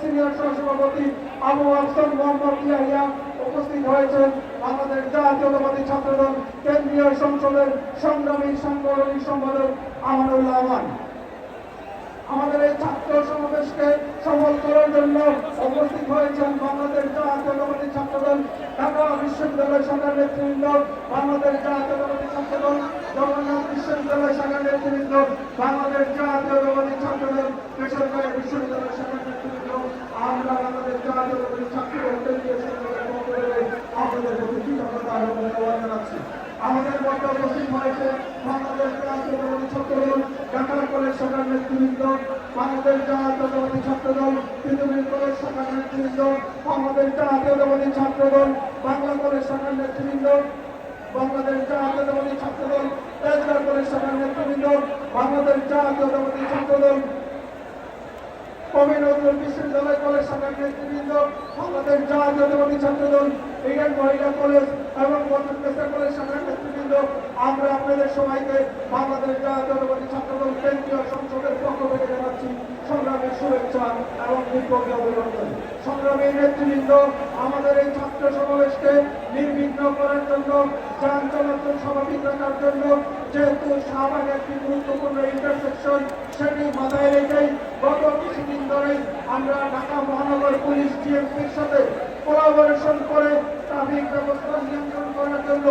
Senior সহসভাপতি আবু আফসান মোহাম্মদ ইয়াহিয়া উপস্থিত হয়েছেন। বাংলাদেশ জাতীয়তাবাদী ছাত্রদল কেন্দ্রীয় সংসদের সংগ্রামী সাংগঠনিক সম্পাদক আমানুল্লাহ আমান আমাদের এই ছাত্র সমাবেশকে সফল করার জন্য উপস্থিত হয়েছেন বাংলাদেশ জাতীয়তাবাদী ছাত্রদল, ঢাকা বিশ্ববিদ্যালয় শাখার নেতৃবৃন্দ, বাংলাদেশ জাতীয়তাবাদী ছাত্রদল, জগন্নাথ বিশ্ববিদ্যালয় শাখার নেতৃবৃন্দ বাংলাদেশ জাতীয়তাবাদী ছাত্রদল বেসরকারি বিশ্ববিদ্যালয় শাখার নেতৃবৃন্দ আমরা কেন্দ্রীয় সংসদের পক্ষ থেকে আপনাদের প্রতি আমাদের বাংলাদেশ জাতীয়তাবাদী নেতৃবৃন্দ, বাংলাদেশ জাতীয়তাবাদী ছাত্রদল বাংলা কলেজ শাখার নেতৃবৃন্দ, বাংলাদেশ জাতীয়তাবাদী ছাত্রদল, তেজগাঁও কলেজ শাখার নেতৃবৃন্দ, বাংলাদেশ কবি বিশ্ববিদ্যালয় কলেজ শাখার নেতৃবৃন্দ জাতীয়তাবাদী ছাত্রদল মহিলা কলেজ এবং বন্ধুকেশ্বর কলেজ নেতৃবৃন্দ। আমরা আপনাদের সবাইকে বাংলাদেশ জাতীয়তাবাদী ছাত্রদল কেন্দ্রীয় সংসদের পক্ষ থেকে জানাচ্ছি সংগ্রামী শুভেচ্ছা এবং বিপ্লবী অভিনন্দন। সংগ্রামী নেতৃবৃন্দ, আমাদের এই ছাত্র সমাবেশকে নির্বিঘ্ন করার জন্য যান রাখার জন্য যেহেতু শাহবাগ একটি গুরুত্বপূর্ণ ইন্টারসেকশন সেটি মাথায় রেখেই গত কিছুদিন ধরে আমরা ঢাকা মহানগর পুলিশ ডিএমপির সাথে কোলাবোরেশন করে ট্রাফিক ব্যবস্থা নিয়ন্ত্রণ করার জন্য